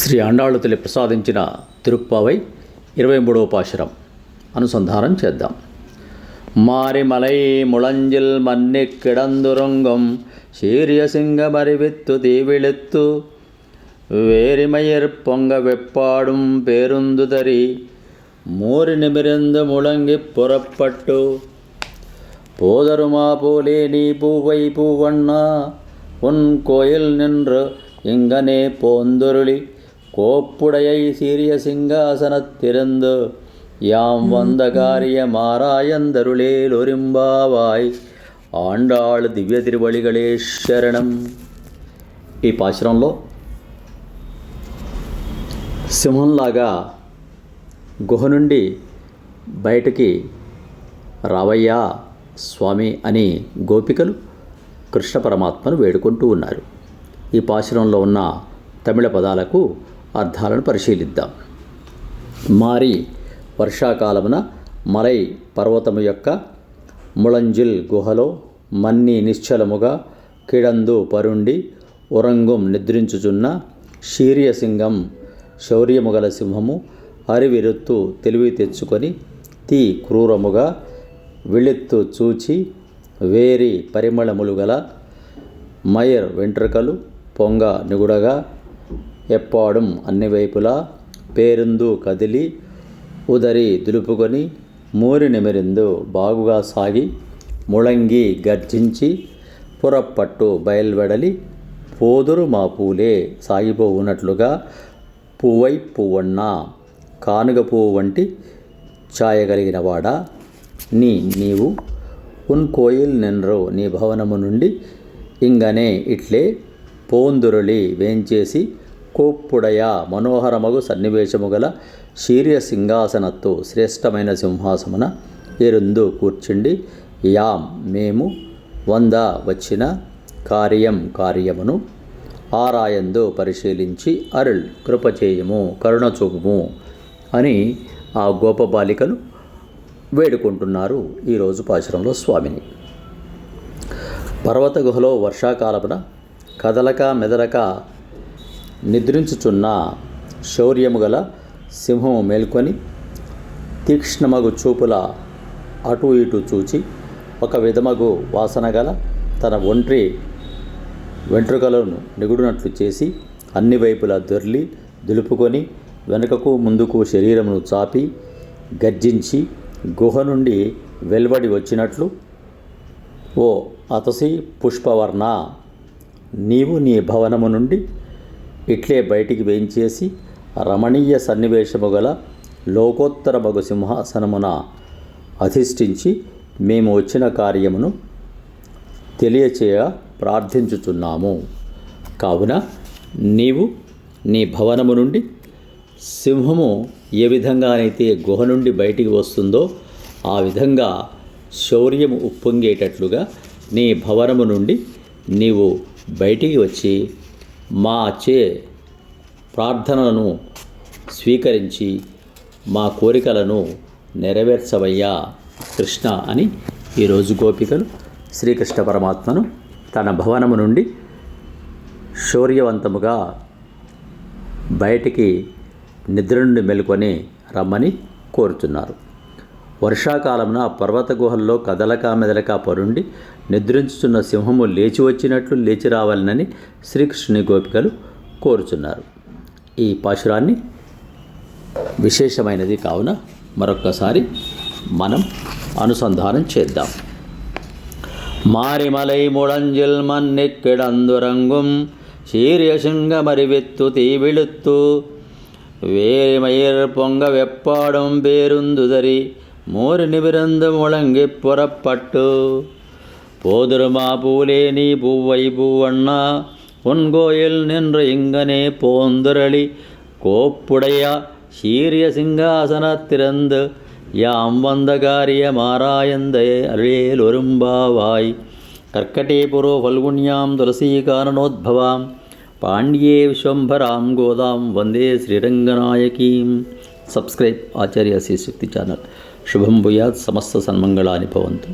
శ్రీ ఆండాళ్ళు తల్లి ప్రసాదించిన తిరుప్పావై ఇరవై మూడవ పాశురం అనుసంధానం చేద్దాం మారిమలై ముళంజిల్ మన్ని కిడందురంగం சீரிய சிங்கமறிவித்து தீவிழித்து வேரிமயிர் பொங்க வெப்பாடும் பேருந்துதறி மூறி நிமிர்ந்து முழங்கிப் புறப்பட்டு போதருமா போலே நீ பூவை பூவண்ணா உன் கோயில் நின்று இங்கனே போந்தொருளி கோப்புடையை சீரிய சிங்காசனத்திருந்து யாம் வந்த காரிய మారాయందరుళేలొరింబావాయ్ ఆండాళ్ దివ్య తిరువళిగళే శరణం ఈ పాశ్రంలో సింహంలాగా గుహ నుండి బయటికి రావయ్యా స్వామి అని గోపికలు కృష్ణ పరమాత్మను వేడుకుంటూ ఉన్నారు ఈ పాశురంలో ఉన్న తమిళ పదాలకు అర్థాలను పరిశీలిద్దాం. మారి వర్షాకాలమున మలై పర్వతము యొక్క ముళంజిల్ గుహలో మన్ని నిశ్చలముగా కిడందు పరుండి ఉరంగుం నిద్రించుచున్న శీర్యసింగం శౌర్యముగల సింహము అరివిరుత్తు తెలివి తెచ్చుకొని తీ క్రూరముగా విళెత్తు చూచి వేరి పరిమళములు గల మయర్ వెంట్రుకలు పొంగ నిగుడగా ఎప్పాడం అన్ని వైపులా పేరుందు కదిలి ఉదరి దులుపుకొని మూరి నిమిరిందు బాగుగా సాగి ముళంగి గర్జించి పురప్పట్టు బయల్వెడలి పోదురు మా పూలే సాగిపోవునట్లుగా పువ్వై పువ్వన్న కానుగ పువ్వు వంటి ఛాయగలిగినవాడా నీ నీవు ఉన్ కోయిల్ నిన్నరు నీ భవనము నుండి ఇంగనే ఇట్లే పోందురులి వేంచేసి కోప్పుడయ మనోహరమగు సన్నివేశము గల శీర్య సింహాసనత్తు శ్రేష్టమైన సింహాసమున ఎరుందు కూర్చుండి యాం మేము వంద వచ్చిన కార్యం కార్యమును ఆరాయందు పరిశీలించి అరుళ్ కృపచేయము కరుణ చూపుము అని ఆ గోపబాలికలు వేడుకుంటున్నారు ఈరోజు పాశురంలో స్వామిని. పర్వత గుహలో వర్షాకాలమున కదలక మెదలక నిద్రించుచున్న శౌర్యము గల సింహము మేల్కొని తీక్ష్ణమగు చూపుల అటు ఇటు చూచి ఒక విధమగు వాసన గల తన ఒంట్రి వెంట్రుకలను నిగుడునట్లు చేసి అన్ని వైపులా దొర్లి దులుపుకొని వెనుకకు ముందుకు శరీరమును చాపి గర్జించి గుహ నుండి వెలువడి వచ్చినట్లు ఓ అతసి పుష్పవర్ణ నీవు నీ భవనము నుండి ఇట్లే బయటికి వేయించేసి రమణీయ సన్నివేశము గల లోకోత్తర మగు సింహాసనమున అధిష్ఠించి మేము వచ్చిన కార్యమును తెలియచేయ ప్రార్థించుచున్నాము. కావున నీవు నీ భవనము నుండి సింహము ఏ విధంగానైతే గుహ నుండి బయటికి వస్తుందో ఆ విధంగా శౌర్యము ఉప్పొంగేటట్లుగా నీ భవనము నుండి నీవు బయటికి వచ్చి మా చే ప్రార్థనలను స్వీకరించి మా కోరికలను నెరవేర్చవయ్యా కృష్ణ అని ఈరోజు గోపికలు శ్రీకృష్ణ పరమాత్మను తన భవనము నుండి శౌర్యవంతముగా బయటికి నిద్ర నుండి మెలుకొని రమ్మని కోరుతున్నారు. వర్షాకాలమున పర్వత గుహల్లో కదలక మెదలక పరుండి నిద్రించుతున్న సింహము లేచి వచ్చినట్లు లేచి రావాలనని శ్రీకృష్ణుని గోపికలు కోరుచున్నారు ఈ పాశురాన్ని విశేషమైనది కావున మరొక్కసారి మనం అనుసంధానం చేద్దాం மாரிமலை முழஞ்சில் மன்னிக் கிடந்துறங்கும் சீரிய சிங்கமறிவித்து தீவிழுத்து வேரிமயிர் பொங்க வெப்பாடும் பேருந்துதறி മോര് നിവിരുന്ന് മുഴങ്ങി പുറപ്പെട്ടു പോതിരുമാ പൂലേ നീ പൂവൈ പൂവണ്ണ പൊൻകോയിൽ നിന്ന് ഇങ്ങനെ പോന്തിരളി കോപ്പുടയ சீரிய சிங்காசனத்திறந்து யாம் வந்த காரியமாராயந்தே அருளேல் ஒரும்பாவாய். கர்க்கட்டே புரோ பல்குண்யாம் துளசி காரணோத்பவாம் பாண்டியே விஸ்வம்பராம் கோதாம் வந்தே ஸ்ரீரங்கநாயகீம். Subscribe Acharya Shakti channel. శుభం భూయాత్ సమస్త సన్మంగళాని భవంతు.